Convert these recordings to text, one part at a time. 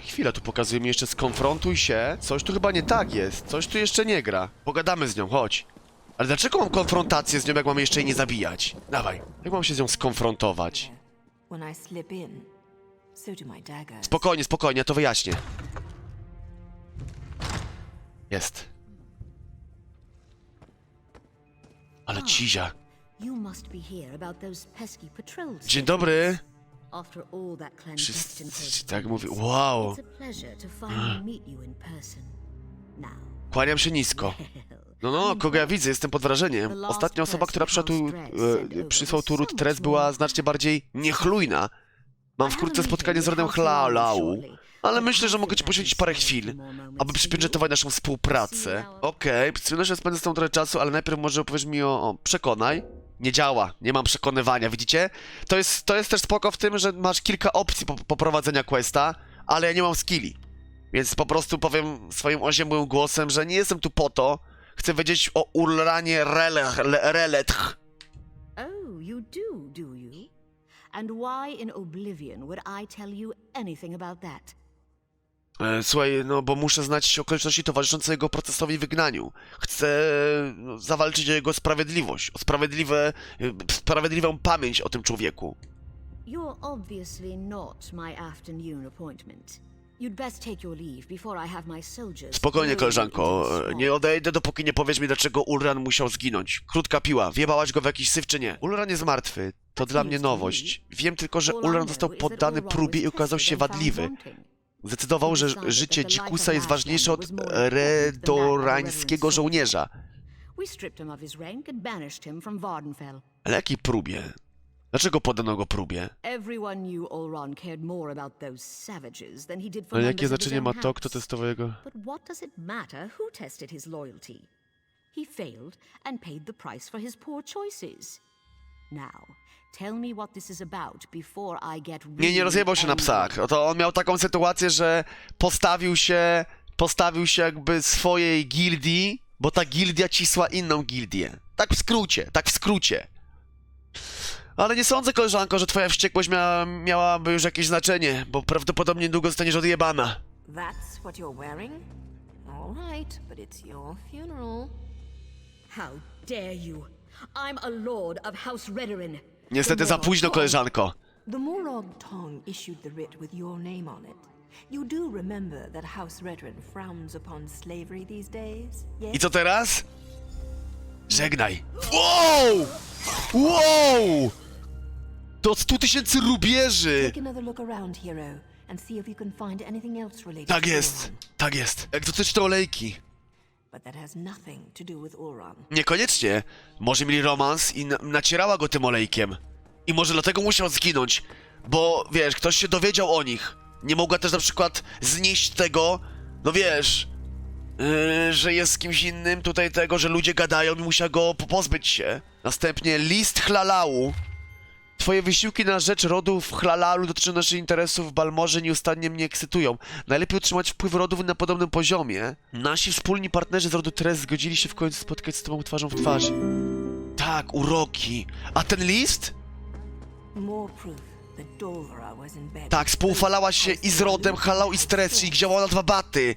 Chwila, tu pokazuje mi jeszcze skonfrontuj się. Coś tu chyba nie tak jest. Coś tu jeszcze nie gra. Pogadamy z nią, chodź. Ale dlaczego mam konfrontację z nią, jak mam jeszcze jej nie zabijać? Dawaj. Jak mam się z nią skonfrontować? Spokojnie, spokojnie, ja to wyjaśnię. Jest. Ale cizia. Pesky patrols. Dzień dobry. After all that clandestine Wszyscy tak mówi. Wow. Now, Kłaniam się nisko. No, no, kogo ja widzę, jestem pod wrażeniem. Ostatnia osoba, która przyszła tu, e, przysłał tu Ruth Tres, była znacznie bardziej niechlujna. Mam wkrótce spotkanie z rodem Hlalau, ale myślę, że mogę ci poświęcić parę chwil, aby przypieczętować naszą współpracę. Okej, z przyjemnością spędzę z tą trochę czasu, ale najpierw może opowiesz mi o, o przekonaj. Nie działa, nie mam przekonywania, widzicie? To jest, to jest też spoko w tym, że masz kilka opcji po, poprowadzenia questa, ale ja nie mam skilli. Więc po prostu powiem swoim oziębłym głosem, że nie jestem tu po to. Chcę wiedzieć o Ulranie Relech, Le- Reletch. oh, you do, do you? And why in oblivion would I tell you anything about that? E, Słuchaj, no bo muszę znać okoliczności towarzyszące jego procesowi wygnaniu. Chcę no, zawalczyć o jego sprawiedliwość, o sprawiedliwe, e, sprawiedliwą pamięć o tym człowieku. You're obviously not my afternoon appointment. You'd best take your leave before I have my soldiers. Spokojnie, koleżanko. e. Nie odejdę, dopóki nie powiesz mi, dlaczego Ulran musiał zginąć. Krótka piła. Wjebałaś go w jakiś syf, czy nie? Ulran jest martwy. To dla mnie nowość. Wiem tylko, że Ulran został poddany próbie i okazał się wadliwy. Zdecydował, że życie dzikusa jest ważniejsze od redorańskiego żołnierza. Ale jakiej próbie? Dlaczego poddano go próbie? Ale jakie znaczenie ma to, kto testował jego... He failed and paid the price for his poor choices. Now, tell me what this is about before I get Nie, really nie rozjebał się na psach. Oto on miał taką sytuację, że postawił się, postawił się jakby swojej gildii, bo ta gildia cisła inną gildię. Tak w skrócie, tak w skrócie. Ale nie sądzę, koleżanko, że twoja wściekłość miała, miałaby już jakieś znaczenie, bo prawdopodobnie niedługo zostaniesz odjebana. That's what you're wearing? All right, but it's your funeral. How dare you? I'm a lord of House Redorin. Niestety za późno, koleżanko. The Tong issued the writ with your name on it. You do remember that House Redrin frowns upon slavery these days, yes? I co teraz? Żegnaj. Wow! Wow! To 100 tysięcy rubieży! Take another look around, hero, and see if you can find anything else related Tak to jest, Ulran. tak jest. Egzotyczne olejki. Niekoniecznie. Może mieli romans i na nacierała go tym olejkiem. I może dlatego musiał zginąć. Bo wiesz, ktoś się dowiedział o nich. Nie mogła też na przykład znieść tego, no wiesz, yy, że jest z kimś innym, tutaj tego, że ludzie gadają i musiała go po- pozbyć się. Następnie list Chlalału. Twoje wysiłki na rzecz rodów Chlalalu dotyczą naszych interesów w Balmorze nieustannie mnie ekscytują. Najlepiej utrzymać wpływ rodów na podobnym poziomie. Nasi wspólni partnerzy z rodu Tres zgodzili się w końcu spotkać z tobą twarzą w twarz. Tak, uroki. A ten list? Tak, spoufalała się i z rodem Halał i z Tres i działała na dwa baty.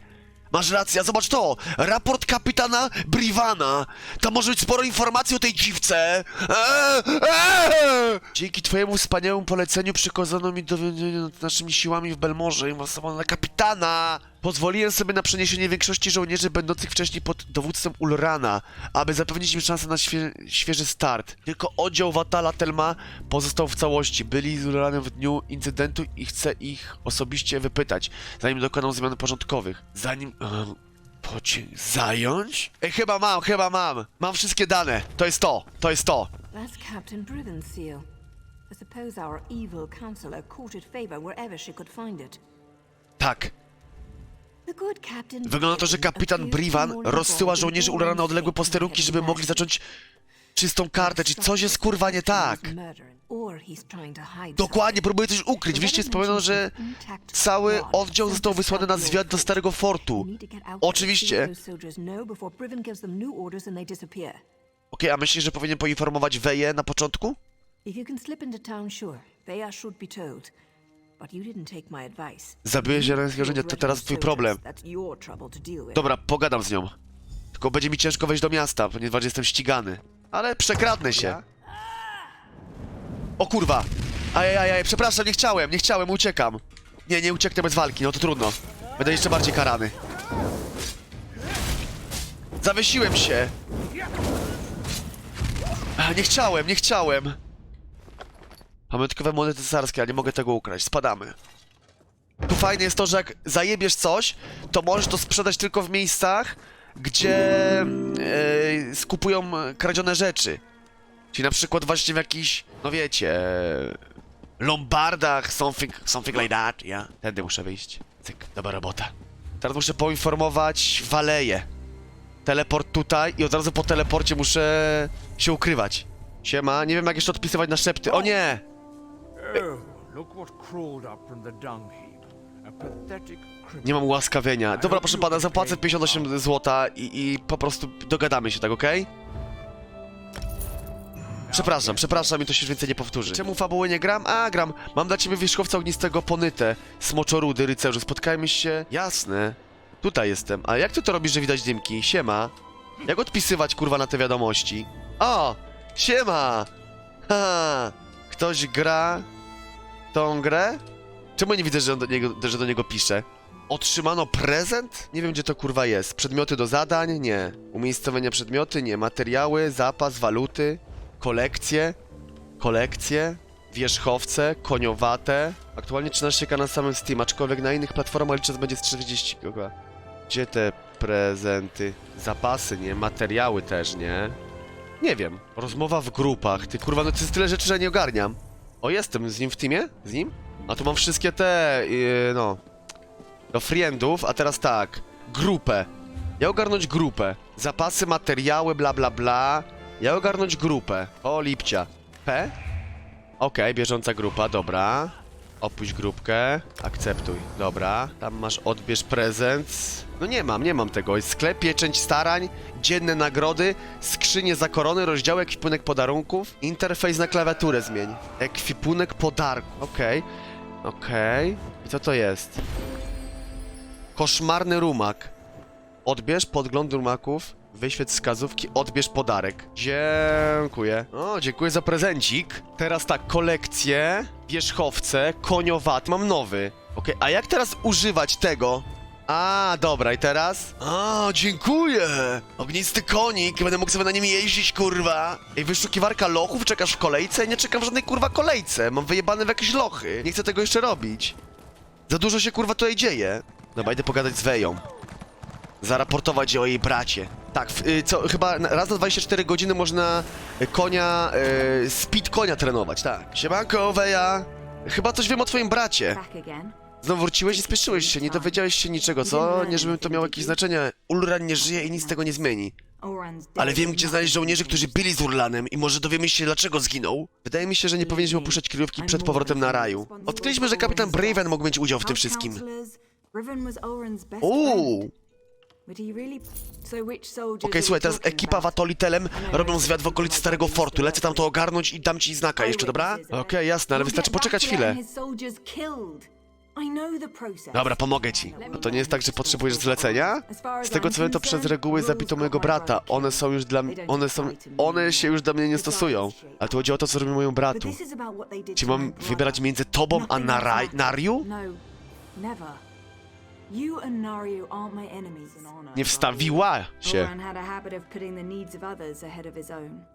Masz rację, zobacz to! Raport kapitana Brivana! Tam może być sporo informacji o tej dziwce! Eee, eee! Dzięki twojemu wspaniałemu poleceniu przykazano mi dowiedzenie nad naszymi siłami w Belmorze i własną na kapitana! Pozwoliłem sobie na przeniesienie większości żołnierzy będących wcześniej pod dowództwem Ulrana, aby zapewnić im szansę na świe świeży start. Tylko oddział Watala Telma pozostał w całości. Byli z Ulranem w dniu incydentu i chcę ich osobiście wypytać, zanim dokoną zmian porządkowych. Zanim... Um, pocie... zająć? Ej, chyba mam, chyba mam. Mam wszystkie dane. To jest to, to jest to. That's Captain seal. I suppose our evil counselor courted favor wherever she could find it. Tak. Wygląda na to, że kapitan Brivan rozsyła żołnierzy in Ulrana na odległe posterunki, żeby mogli zacząć czystą kartę, czyli coś jest kurwa nie tak. Dokładnie, próbuje coś ukryć. Wiecie, wspominał, że cały oddział został wysłany na zwiat do Starego Fortu. Oczywiście. Okej, a myślisz, że powinien poinformować Weję na początku? Zabiłeś killed zwierzęcie, to teraz twój problem. Dobra, pogadam z nią. Tylko będzie mi ciężko wejść do miasta, ponieważ jestem ścigany. Ale przekradnę się. O kurwa! Ajajaj, przepraszam, nie chciałem, nie chciałem, uciekam. Nie, nie ucieknę bez walki, no to trudno. Będę jeszcze bardziej karany. Zawiesiłem się. Nie chciałem, nie chciałem. Pamiątkowe monety cesarskie, ale nie mogę tego ukraść. Spadamy. Tu fajne jest to, że jak zajebiesz coś, to możesz to sprzedać tylko w miejscach, gdzie e, skupują kradzione rzeczy. Czyli na przykład właśnie w jakichś, no wiecie, lombardach, something, something like that, ja. Tędy muszę wyjść. Cyk, dobra robota. Teraz muszę poinformować Waleję. Teleport tutaj i od razu po teleporcie muszę się ukrywać. Siema, nie wiem jak jeszcze odpisywać na szepty. O nie! Oh, look what crawled up from the dung heap. A pathetic. Nie mam ułaskawienia. Dobra, proszę pana, zapłacę 58 zł i, i po prostu dogadamy się, tak, okej? Przepraszam, przepraszam i to się już więcej nie powtórzy. Czemu fabuły nie gram? A, gram. Mam dla ciebie wierzchowca ognistego ponytę, smoczorudy, rycerzu. Spotkajmy się... Jasne. Tutaj jestem. A jak ty to robisz, że widać dymki? Siema. Jak odpisywać, kurwa, na te wiadomości? O! Siema! Ha! Ktoś gra tą grę? Czemu nie widzę, że, do niego, że do niego pisze? Otrzymano prezent? Nie wiem, gdzie to kurwa jest. Przedmioty do zadań? Nie. Umiejscowienia przedmioty? Nie. Materiały, zapas, waluty, kolekcje, kolekcje, wierzchowce, koniowate. Aktualnie 13k na samym Steam, aczkolwiek na innych platformach liczę, że będzie z 40 kogo. Gdzie te prezenty? Zapasy, nie? Materiały też, nie? Nie wiem. Rozmowa w grupach. Ty kurwa, no to jest tyle rzeczy, że nie ogarniam. O, jestem z nim w teamie? Z nim? A tu mam wszystkie te, yy, no... Do friendów, a teraz tak. Grupę. Ja ogarnąć grupę. Zapasy, materiały, bla bla bla. Ja ogarnąć grupę. O, lipcia. P? Okej, bieżąca grupa, dobra. Opuść grupkę. Akceptuj, dobra. Tam masz odbierz prezent. No nie mam, nie mam tego. Jest sklep, pieczęć starań, dzienne nagrody, skrzynie za korony, rozdział ekwipunek podarunków, interfejs na klawiaturę zmień. Ekwipunek podarku, okej. Okej. I co to jest? Koszmarny rumak. Odbierz podgląd rumaków, wyświetl wskazówki, odbierz podarek. Dziękuję. O, dziękuję za prezencik. Teraz tak, kolekcje, wierzchowce, koniowat, mam nowy. Okej, a jak teraz używać tego? A, dobra, i teraz? A, dziękuję! Ognisty konik, będę mógł sobie na nim jeździć, kurwa. Ej, wyszukiwarka lochów, czekasz w kolejce? Nie czekam w żadnej, kurwa, kolejce. Mam wyjebane w jakieś lochy. Nie chcę tego jeszcze robić. Za dużo się, kurwa, tutaj dzieje. Dobra, idę pogadać z Weją. Zaraportować o jej bracie. Tak, y, co, chyba raz na 24 godziny można konia, y, speed konia trenować, tak. Siemanko, Weja. Chyba coś wiem o twoim bracie. Znowu wróciłeś i spieszyłeś się, nie dowiedziałeś się niczego, co? Nie, żeby to miało jakieś znaczenie. Ulran nie żyje i nic z tego nie zmieni. Ale wiem, gdzie znaleźć żołnierzy, którzy byli z Urlanem i może dowiemy się, dlaczego zginął. Wydaje mi się, że nie powinniśmy opuszczać kryjówki przed powrotem na raju. Odkryliśmy, że kapitan Braven mógł mieć udział w tym wszystkim. Uuu! Okej, słuchaj, teraz ekipa Watolitelem robią zwiat w okolicy Starego Fortu. Lecę tam to ogarnąć i dam ci znaka jeszcze, dobra? Okej, jasne, ale wystarczy poczekać chwilę. Dobra, pomogę ci. A to nie jest tak, że potrzebujesz zlecenia? Z tego co wiem, to przez reguły zabito mojego brata. One są już dla mnie... One są... One się już do mnie nie stosują. Ale tu chodzi o to, co robi mojemu bratu. Czy mam wybierać między tobą a Naraj... Nariu? No, never. You and Naryu aren't my enemies in honor. Nie wstawiła się. Oran had a habit of putting the needs of others ahead of his own.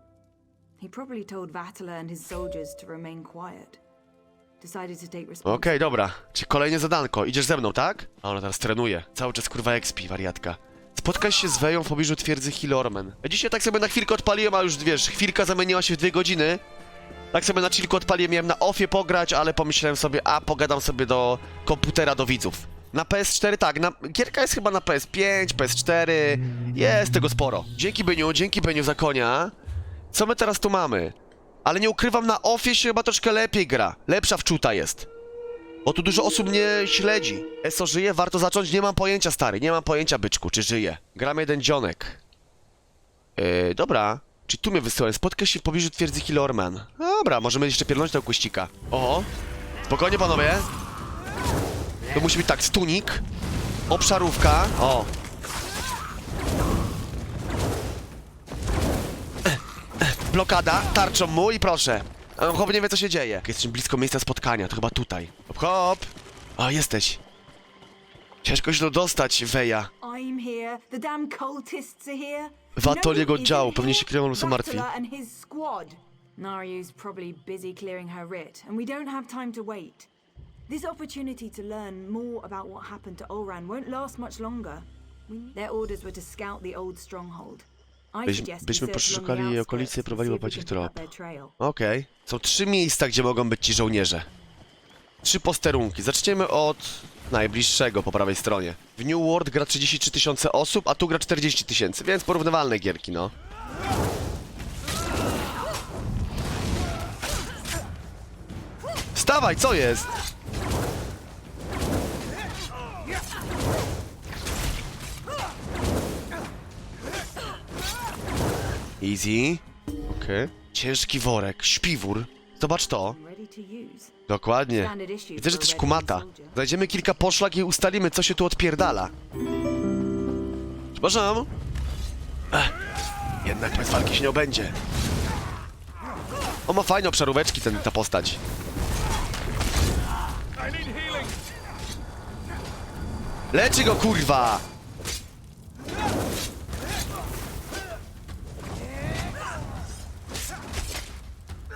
He probably told Vatala and his soldiers to remain quiet. Decided to take Okej, responsibility. dobra. Czy kolejne zadanko. Idziesz ze mną, tak? A ona teraz trenuje. Cały czas kurwa expi, wariatka. Spotkaj się z Weją w pobliżu twierdzy Hilormen. Ja dzisiaj tak sobie na chwilkę odpaliłem, a już wiesz, chwilka zamieniła się w dwie godziny. Tak sobie na chillku odpaliłem, miałem na offie pograć, ale pomyślałem sobie, a pogadam sobie do komputera, do widzów. Na PS4 tak, na, gierka jest chyba na PS5, PS4, jest tego sporo. Dzięki Beniu, dzięki Beniu za konia. Co my teraz tu mamy? Ale nie ukrywam, na offie się chyba troszkę lepiej gra. Lepsza wczuta jest. Bo tu dużo osób mnie śledzi. Eso żyje? Warto zacząć? Nie mam pojęcia, stary. Nie mam pojęcia, byczku, czy żyje. Gram jeden dzionek. Yy, dobra. Czy tu mnie wysyłałem? Spotkaj się w pobliżu twierdzy Hillorman. Dobra, możemy jeszcze pierdolnąć tego kuścika. Oho. Spokojnie, panowie. To musi być tak, stunik, obszarówka, o. Blokada, tarczą mu i proszę. A Chłop nie wie co się dzieje. Jak Jesteśmy blisko miejsca spotkania, to chyba tutaj. Hop, hop. O, jesteś. Ciężko się dostać, Weja. W atelier oddziału, isn't pewnie się kryją lub są martwi. Naryu's probably busy clearing her writ, and we don't have time to wait. This opportunity to learn more about what happened to Olran won't last much longer. Their orders were to scout the old stronghold. I Byś- suggest we byśmy search along poszukali the okolicy i outskirts and próbowali see if we łapać ich can pick up trop. their trail. Okej. Są trzy miejsca, gdzie mogą być ci żołnierze. Trzy posterunki. Zaczniemy od najbliższego po prawej stronie. W New World gra 33 tysiące osób, a tu gra 40 tysięcy, więc porównywalne gierki, no. Wstawaj, co jest? Easy. Okej. Ciężki worek, śpiwór. Zobacz to. Dokładnie. Widzę, że też kumata. Znajdziemy kilka poszlak i ustalimy, co się tu odpierdala. Przepraszam. Ech, jednak bez walki się nie obędzie. On ma fajne obszaróweczki, ten, ta postać. Leczy go, kurwa!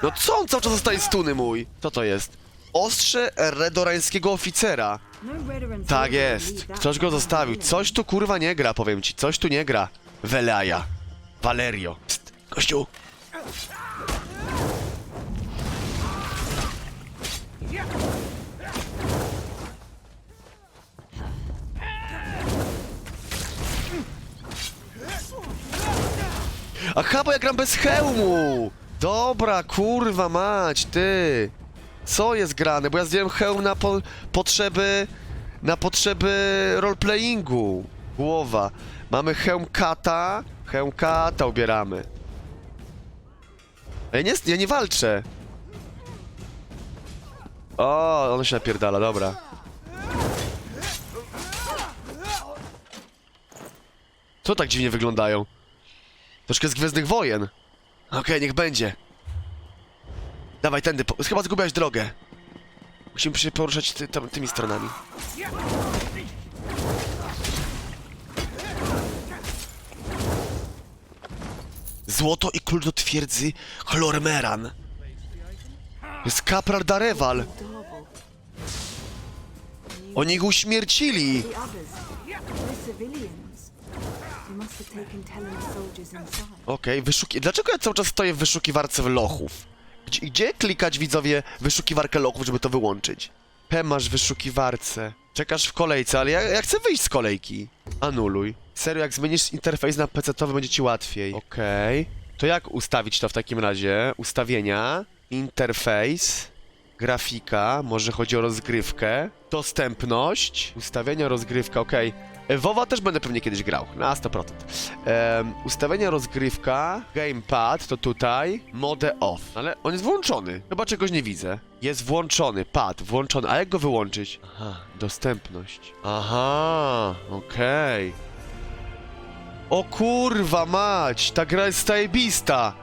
No co on cały czas zostaje stuny mój? Co to jest? Ostrze redorańskiego oficera. Tak jest. Ktoś go zostawił. Coś tu kurwa nie gra, powiem ci. Coś tu nie gra. Veleja. Valerio. Psst, gościu. Aha, bo ja gram bez hełmu! Dobra, kurwa mać, ty! Co jest grane? Bo ja zdjąłem hełm na po potrzeby... Na potrzeby roleplayingu. Głowa. Mamy hełm kata. Hełm kata ubieramy. Ja nie, ja nie walczę. O, on się napierdala, dobra. Co tak dziwnie wyglądają? Troszkę z Gwiezdnych Wojen. Okej, niech będzie. Dawaj, tędy. po- Chyba zgubiłeś drogę. Musimy się poruszać ty, tam, tymi stronami. Złoto i klucz do twierdzy Chlormeran. Jest kapral Darewal. Oni go uśmiercili. Okej, wyszuki... Dlaczego ja cały czas stoję w wyszukiwarce lochów? Gdzie, gdzie klikać, widzowie, wyszukiwarkę lochów, żeby to wyłączyć? P masz w wyszukiwarce. Czekasz w kolejce, ale ja, ja chcę wyjść z kolejki. Anuluj. Serio, jak zmienisz interfejs na PC-towy, będzie ci łatwiej. Okej. To jak ustawić to w takim razie? Ustawienia, interfejs, grafika, może chodzi o rozgrywkę, dostępność, ustawienia, rozgrywka, okej. E, WoWa też będę pewnie kiedyś grał, na 100%. Em, ustawienia, rozgrywka, gamepad, to tutaj, mode off, ale on jest włączony, chyba czegoś nie widzę. Jest włączony, pad, włączony, a jak go wyłączyć? Aha, dostępność. Aha, okej. O kurwa mać, ta gra jest zajebista.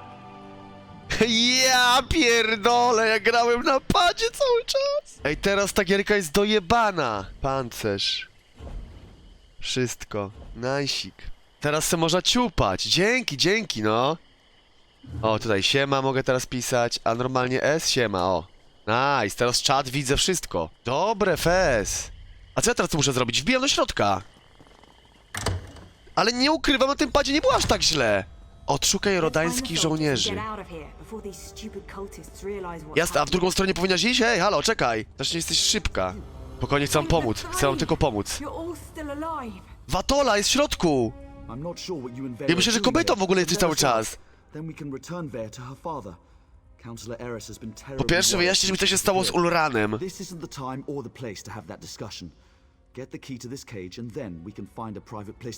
Ja pierdolę, ja grałem na padzie cały czas. Ej, teraz ta gierka jest dojebana. Pancerz. Wszystko. Najsik. Teraz se można ciupać. Dzięki, dzięki, no. O, tutaj siema mogę teraz pisać, a normalnie S siema, o. Nice, teraz czat widzę wszystko. Dobre, fez. A co ja teraz muszę zrobić? Wbijam do środka. Ale nie ukrywam, na tym padzie nie było aż tak źle. Odszukaj rodańskich żołnierzy. Jasne, a w drugą stronę powinnaś iść? Hej, halo, czekaj! Też nie jesteś szybka. Spokojnie, chcę wam pomóc. Chcę wam tylko pomóc. Watola jest w środku! Ja myślę, że kobietą w ogóle jesteś cały czas. Po pierwsze, wyjaśnij mi, co się stało z. Ulranem.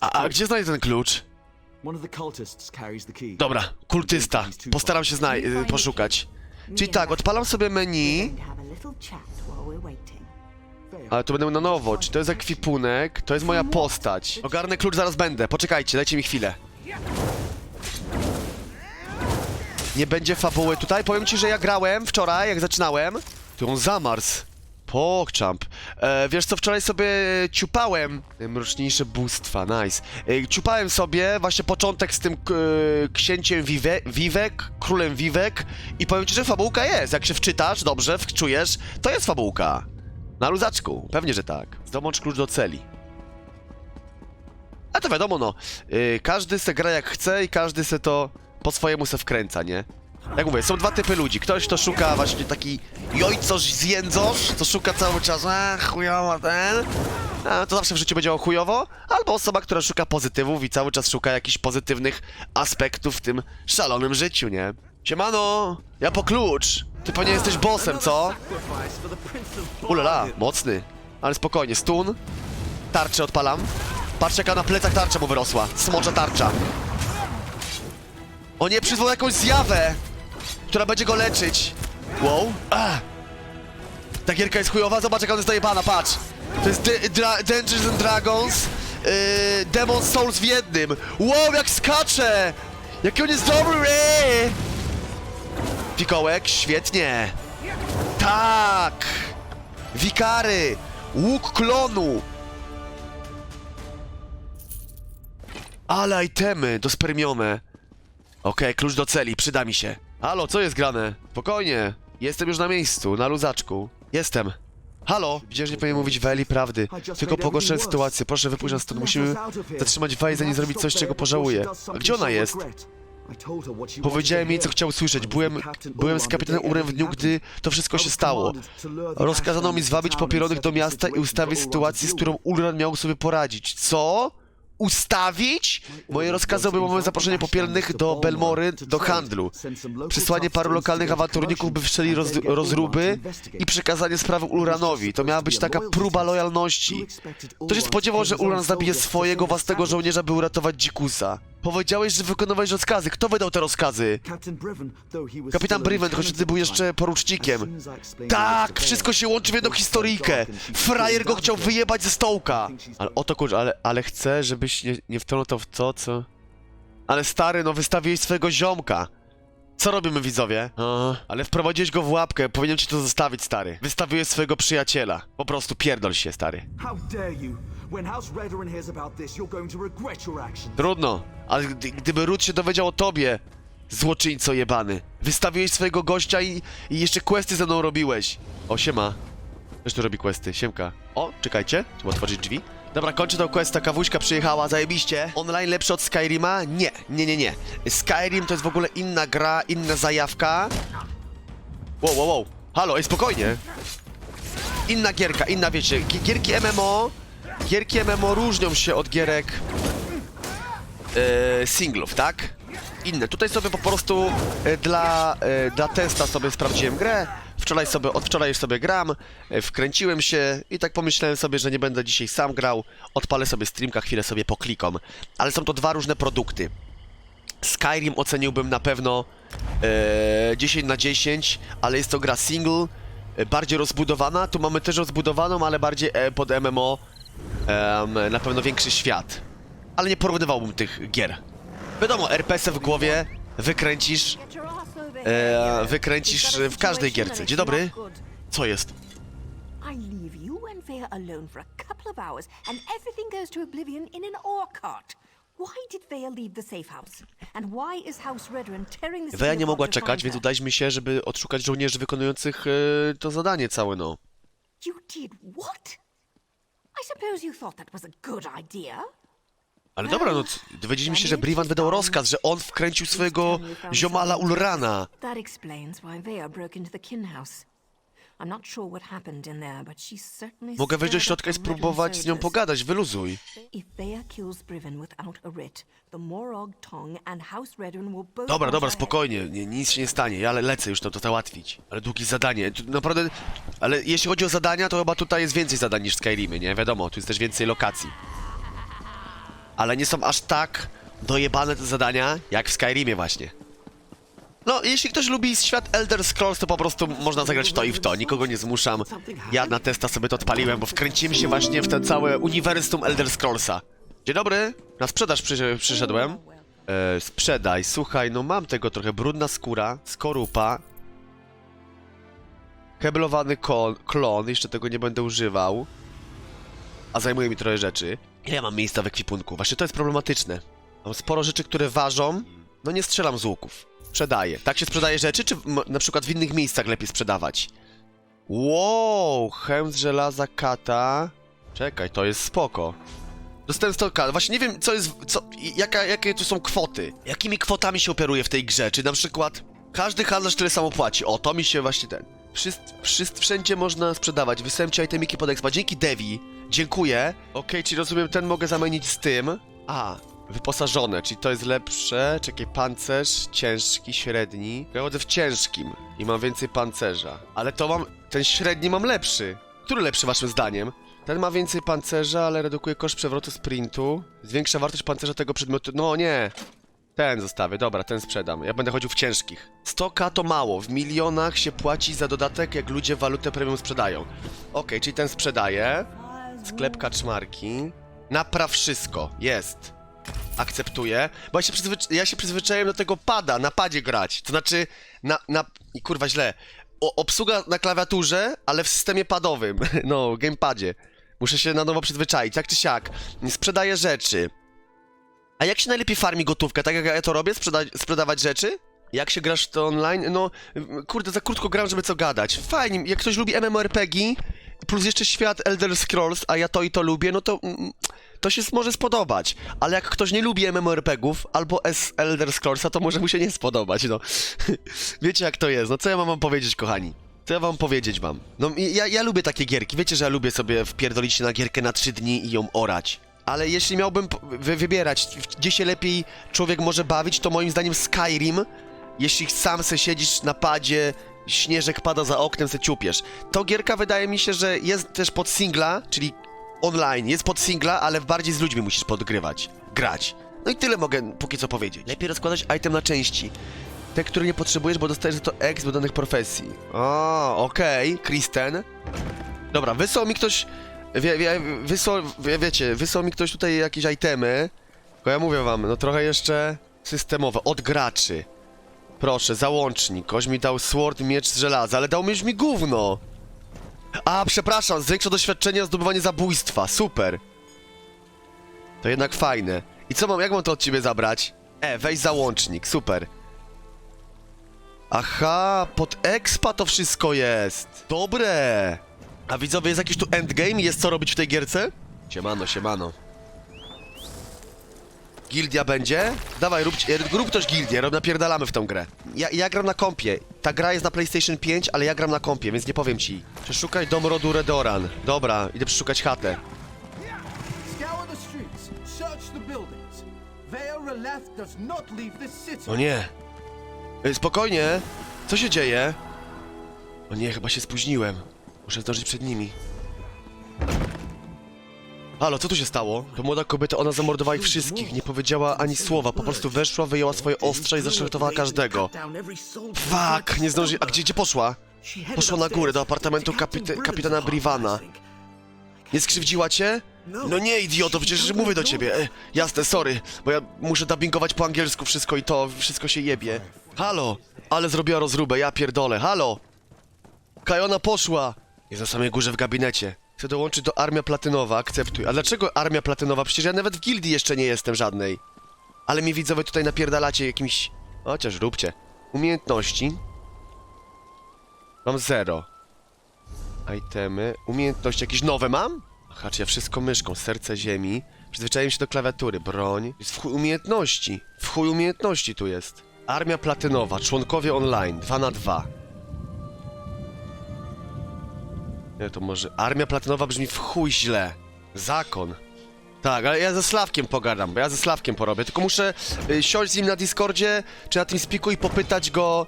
A A, gdzie znajdę ten klucz? Dobra, kultysta. Postaram się y, poszukać. Czyli tak, odpalam sobie menu. Ale to będę na nowo. Czy to jest ekwipunek? To jest moja postać. Ogarnę klucz, zaraz będę. Poczekajcie, dajcie mi chwilę. Nie będzie fabuły tutaj. Powiem ci, że ja grałem wczoraj, jak zaczynałem. Tu on zamarzł. Pokczamp. E, wiesz co, wczoraj sobie ciupałem mroczniejsze bóstwa, nice. E, ciupałem sobie właśnie początek z tym e, księciem Wiwe, Wiwek, królem Wiwek i powiem ci, że fabułka jest. Jak się wczytasz dobrze, wczujesz, to jest fabułka. Na luzaczku, pewnie, że tak. Zdobądź klucz do celi. A to wiadomo, no. y, każdy se gra jak chce i każdy se to po swojemu se wkręca, nie? Jak mówię, są dwa typy ludzi. Ktoś, kto szuka właśnie taki jojcoż zjędzosz, co szuka cały czas, a chujowo ten, a, to zawsze w życiu będzie o chujowo, albo osoba, która szuka pozytywów i cały czas szuka jakichś pozytywnych aspektów w tym szalonym życiu, nie? Siemano, ja po klucz. Ty pewnie jesteś bossem, co? Ulala, mocny. Ale spokojnie, stun. Tarczę odpalam. Patrz jaka na plecach tarcza mu wyrosła. Smocza tarcza. O nie, przyzwał jakąś zjawę, która będzie go leczyć. Wow. Ah. Ta gierka jest chujowa, zobacz jak on jest dojebana, patrz. To jest D- Dra- Dungeons and Dragons, yy, Demon Souls w jednym. Wow, jak skacze! Jaki on jest dobry! Pikołek, świetnie. Tak! Wikary! Łuk klonu! Ale itemy dospermione. Okej, klucz do celi, przyda mi się. Halo, co jest grane? Spokojnie. Jestem już na miejscu, na luzaczku. Jestem. Halo! Widzisz, nie powinien mówić Weli prawdy. Tylko pogorszę sytuację. Proszę, wypuść nas stąd. Musimy zatrzymać Weli, zanim zrobić coś, czego pożałuje. A gdzie ona jest? Powiedziałem jej, co chciał słyszeć. Byłem, byłem z kapitanem Urem w dniu, gdy to wszystko się stało. Rozkazano mi zwabić popieronych do miasta i ustawić sytuację, z którą Ulran miał sobie poradzić. Co? Ustawić? Moje rozkazy obejmowały zaproszenie popiernych do Belmory do handlu, przysłanie paru lokalnych awanturników, by wszczęli roz, rozruby i przekazanie sprawy Ulranowi. To miała być taka próba lojalności. To się spodziewał, że Ulran zabije swojego własnego żołnierza, by uratować dzikusa. Powiedziałeś, że wykonywałeś rozkazy. Kto wydał te rozkazy? Kapitan Briven, choć ty był jeszcze porucznikiem. Tak, wszystko się łączy w jedną historyjkę. Frajer go chciał wyjebać ze stołka. Ale oto kurczę, ale, ale chcę, żebyś nie, nie wtrącał w to, co... Ale stary, no wystawiłeś swojego ziomka. Co robimy, widzowie? Ale wprowadziłeś go w łapkę, powinien ci to zostawić, stary. Wystawiłeś swojego przyjaciela. Po prostu pierdol się, stary. How dare you? When about this, regret your actions. Trudno, ale gdy, gdyby Ruth się dowiedział o tobie, złoczyńco jebany. Wystawiłeś swojego gościa i, i jeszcze questy ze mną robiłeś. O, siema. Tu robi questy, siemka. O, czekajcie, trzeba otworzyć drzwi. Dobra, kończę tą questa, kawuśka przyjechała, zajebiście. Online lepszy od Skyrima? Nie, nie, nie, nie. Skyrim to jest w ogóle inna gra, inna zajawka. Wow, wow, wow. Halo, ej, spokojnie. Inna gierka, inna, wiecie, gi- gierki MMO... Gierki MMO różnią się od gierek e, singlów, tak? Inne. Tutaj sobie po prostu e, dla, e, dla testa sobie sprawdziłem grę. Wczoraj sobie, od wczoraj już sobie gram, e, wkręciłem się i tak pomyślałem sobie, że nie będę dzisiaj sam grał. Odpalę sobie streamka, chwilę sobie poklikom. Ale są to dwa różne produkty. Skyrim oceniłbym na pewno e, 10 na 10, ale jest to gra single, e, bardziej rozbudowana. Tu mamy też rozbudowaną, ale bardziej e, pod MMO. Em, na pewno większy świat. Ale nie porównywałbym tych gier. Wiadomo, RPS w głowie wykręcisz, e, wykręcisz w każdej gierce. Dzień dobry. Co jest? Vea alone for a couple of hours, and everything goes to oblivion in an ore cart. Why did Vea leave the safe house? And why is House Redoran tearing the Weja city nie mogła czekać, więc udaliśmy się, żeby odszukać żołnierzy wykonujących e, to zadanie całe, no. You did what? I suppose you thought that was a good idea? Ale dobra, no, c- dowiedzieliśmy się, że Brivan wydał rozkaz, że on wkręcił swojego ziomala Ulrana. That explains why Vea broke into the kin house. I'm not sure what happened in there, but she certainly Mogę wejść do środka i spróbować z nią pogadać, wyluzuj. If kills Briven without a writ, the Morog Tong and House Redoran will both Dobra, dobra, spokojnie, nie, nic się nie stanie, ja le lecę już to, to załatwić. Ale długie zadanie, tu, naprawdę, ale jeśli chodzi o zadania, to chyba tutaj jest więcej zadań niż w Skyrimie, nie? Wiadomo, tu jest też więcej lokacji. Ale nie są aż tak dojebane te zadania, jak w Skyrimie właśnie. No, jeśli ktoś lubi świat Elder Scrolls, to po prostu można zagrać w to i w to. Nikogo nie zmuszam. Ja na testa sobie to odpaliłem, bo wkręciłem się właśnie w ten całe uniwersum Elder Scrollsa. Dzień dobry, na sprzedaż przy, przyszedłem. E, sprzedaj, słuchaj, no mam tego trochę. Brudna skóra, skorupa. Heblowany klon, jeszcze tego nie będę używał. A zajmuje mi trochę rzeczy. Ile ja mam miejsca w ekwipunku? Właśnie to jest problematyczne. Mam sporo rzeczy, które ważą. No nie strzelam z łuków. Sprzedaję. Tak się sprzedaje rzeczy, czy na przykład w innych miejscach lepiej sprzedawać? Wow, hełm żelaza kata. Czekaj, to jest spoko. Dostałem 100 k. Właśnie nie wiem, co jest. Co, jaka, jakie tu są kwoty. Jakimi kwotami się operuje w tej grze? Czy na przykład każdy handlarz tyle samo płaci? O, to mi się właśnie ten. Wszyscy, wszyscy, wszędzie można sprzedawać. Wysłałem ci itemiki pod. Dzięki Devi. Dziękuję. Okej, czyli rozumiem, ten mogę zamienić z tym. A, wyposażone, czyli to jest lepsze. Czekaj, pancerz, ciężki, średni. Ja chodzę w ciężkim i mam więcej pancerza. Ale to mam. Ten średni mam lepszy. Który lepszy waszym zdaniem? Ten ma więcej pancerza, ale redukuje koszt przewrotu sprintu. Zwiększa wartość pancerza tego przedmiotu. No nie! Ten zostawię, dobra, ten sprzedam. Ja będę chodził w ciężkich. 100k to mało, w milionach się płaci za dodatek, jak ludzie walutę premium sprzedają. Okej, czyli ten sprzedaje. Sklep kaczmarki. Napraw wszystko, jest. Akceptuję, bo ja się, przyzwycz... ja się przyzwyczaiłem do tego pada, na padzie grać. To znaczy, na, na... I kurwa źle. O, obsługa na klawiaturze, ale w systemie padowym. No, gamepadzie. Muszę się na nowo przyzwyczaić, tak czy siak. Sprzedaję rzeczy. A jak się najlepiej farmi gotówkę? Tak jak ja to robię? Sprzeda sprzedawać rzeczy? Jak się grasz w to online? No, kurde, za krótko gram, żeby co gadać. Fajnie, jak ktoś lubi MMORPG, plus jeszcze świat Elder Scrolls, a ja to i to lubię, no to... mm, To się może spodobać, ale jak ktoś nie lubi MMORPGów albo S Elder Scrollsa, to może mu się nie spodobać, no. Wiecie jak to jest, no co ja mam wam powiedzieć, kochani? Co ja wam powiedzieć mam? No ja, ja lubię takie gierki, wiecie, że ja lubię sobie wpierdolić się na gierkę na 3 dni i ją orać. Ale jeśli miałbym wy wybierać, gdzie się lepiej człowiek może bawić, to moim zdaniem Skyrim, jeśli sam se siedzisz na padzie, śnieżek pada za oknem, se ciupiesz. To gierka wydaje mi się, że jest też pod singla, czyli online, jest pod singla, ale bardziej z ludźmi musisz podgrywać, grać. No i tyle mogę póki co powiedzieć. Lepiej rozkładać item na części. Te, które nie potrzebujesz, bo dostajesz to X do danych profesji. O, okej, Kristen. Dobra, wysłał mi ktoś. Wie, wie, wysłał, wie, wiecie, wysłał mi ktoś tutaj jakieś itemy. Bo ja mówię wam, no trochę jeszcze systemowe, od graczy. Proszę, załącznik. Ktoś mi dał sword, miecz z żelaza, ale dał mi już mi gówno. A, przepraszam, zwiększa doświadczenie zdobywanie zabójstwa. Super. To jednak fajne. I co mam, jak mam to od ciebie zabrać? E, weź załącznik, super. Aha, pod expa to wszystko jest. Dobre. A widzowie, jest jakiś tu endgame? Jest co robić w tej gierce? Siemano, siemano. Gildia będzie? Dawaj, rób, rób też gildię, rob, napierdalamy w tą grę. Ja, ja gram na kompie. Ta gra jest na PlayStation 5, ale ja gram na kompie, więc nie powiem ci. Przeszukaj dom rodu Redoran. Dobra, idę przeszukać chatę. O nie. Y, Spokojnie. Co się dzieje? O nie, chyba się spóźniłem. Muszę zdążyć przed nimi. Halo, co tu się stało? To młoda kobieta, ona zamordowała ich wszystkich, nie powiedziała ani słowa, po prostu weszła, wyjęła swoje ostrza i zaszartowała każdego. Fuck, nie zdąży... A gdzie, gdzie poszła? Poszła na górę, do apartamentu kapite, kapitana Brivana. Nie skrzywdziła cię? No nie, idioto, przecież mówię do ciebie. E, jasne, sorry, bo ja muszę dubbingować po angielsku wszystko i to, wszystko się jebie. Halo, ale zrobiła rozróbę, ja pierdolę, halo! Kajona poszła! Jest na samej górze w gabinecie. Chcę dołączyć do Armia Platynowa, akceptuj. A dlaczego Armia Platynowa? Przecież ja nawet w gildii jeszcze nie jestem żadnej. Ale mi widzowie tutaj napierdalacie jakimś... Chociaż róbcie. Umiejętności. Mam zero. Itemy. Umiejętności jakieś nowe mam? Aha, czy ja wszystko myszką. Serce ziemi. Przyzwyczaiłem się do klawiatury. Broń. Jest w chuj umiejętności. W chuj umiejętności tu jest. Armia Platynowa. Członkowie online. 2 na 2 Nie, to może... Armia Platynowa brzmi w chuj źle. Zakon. Tak, ale ja ze Sławkiem pogadam, bo ja ze Sławkiem porobię, tylko muszę y, siąść z nim na Discordzie czy na TeamSpeaku i popytać go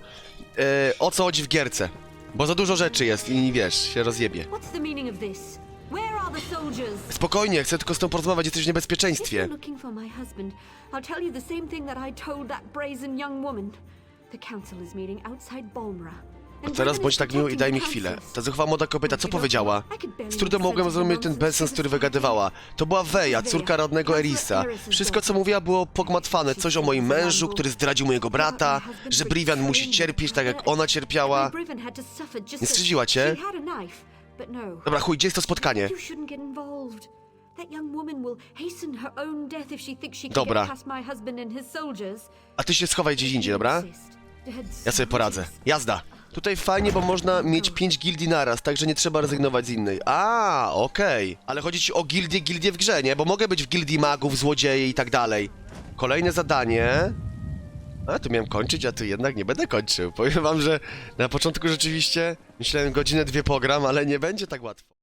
y, o co chodzi w gierce. Bo za dużo rzeczy jest i wiesz, się rozjebie. What's the meaning of this? Where are the soldiers? Spokojnie, chcę tylko z tą porozmawiać, jesteś w If niebezpieczeństwie. you're looking for my husband, I'll tell you the same thing that I told that brazen young woman. The council is meeting outside. And Teraz bądź tak miły i daj mi chwilę. Ta zuchwała młoda kobieta, co powiedziała? Z trudem mogłem zrozumieć ten bezsens, który wygadywała. To była Weja, córka rodnego Erisa. Wszystko, co mówiła, było pogmatwane. Coś o moim mężu, który zdradził mojego brata, że Brivan musi cierpieć tak, jak ona cierpiała. Nie skrzywdziła cię? Dobra, chuj, gdzie jest to spotkanie? Dobra. A ty się schowaj gdzieś indziej, dobra? Ja sobie poradzę. Jazda. Tutaj fajnie, bo można mieć pięć gildii naraz, także nie trzeba rezygnować z innej. A, okej. Ale chodzi ci o gildię, gildię w grze, nie? Bo mogę być w gildii magów, złodzieje i tak dalej. Kolejne zadanie. A, tu miałem kończyć, a tu jednak nie będę kończył. Powiem wam, że na początku rzeczywiście myślałem godzinę, dwie pogram, ale nie będzie tak łatwo.